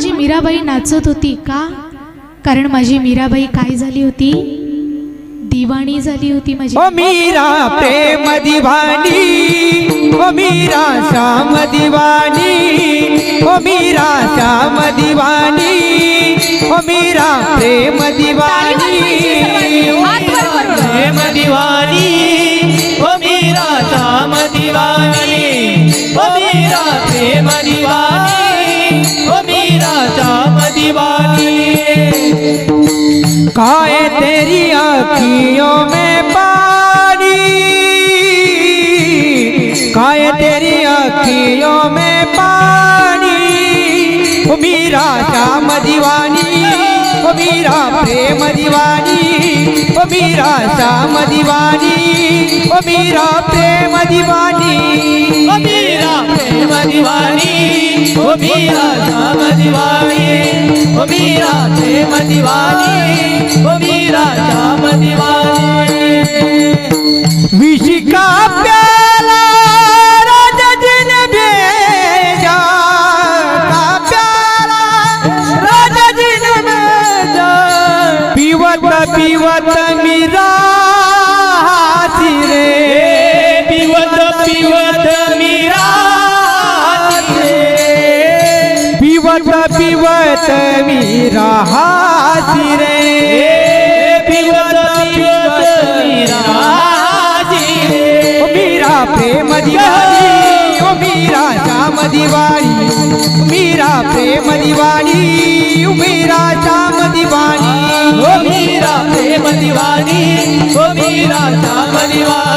माझी मीराबाई नाचत होती का? कारण माझी मीराबाई काय झाली होती? दिवाणी झाली होती माझी. ओ मीरा प्रेम दिवाणी ओ मीरा श्याम दिवाणी ओ मीरा श्याम दिवाणी ओ मीरा प्रेम दिवाणी प्रेम दिवाणी ओ मीरा श्याम दिवाणी ओ मीरा प्रेम दिवाणी दीवानी काय तेरी आँखियों में पानी? काय तेरी आँखियों में पानी? मीरा श्याम दीवानी, ओ मीरा प्रेम दीवानी, ओ मीरा श्याम दीवानी, ओ मीरा प्रेम दीवानी। ओ मीरा प्रेम दीवानी, ओ मीरा श्याम दीवानी। मीरा प्रेम ओ मीरा श्याम प्याला राजा भेजा का प्याला भेजा। पीवत पीवत मीरा हाथी रे। पीवत पीवत मीरा हाथी रे पिवत पिवत मीरा ओ मीरा प्रेम दीवानी ओ मीरा श्याम दीवानी मीरा प्रेम दीवानी ओ मीरा श्याम दीवानी ओ मीरा प्रेम दीवानी ओ मीरा श्याम दीवानी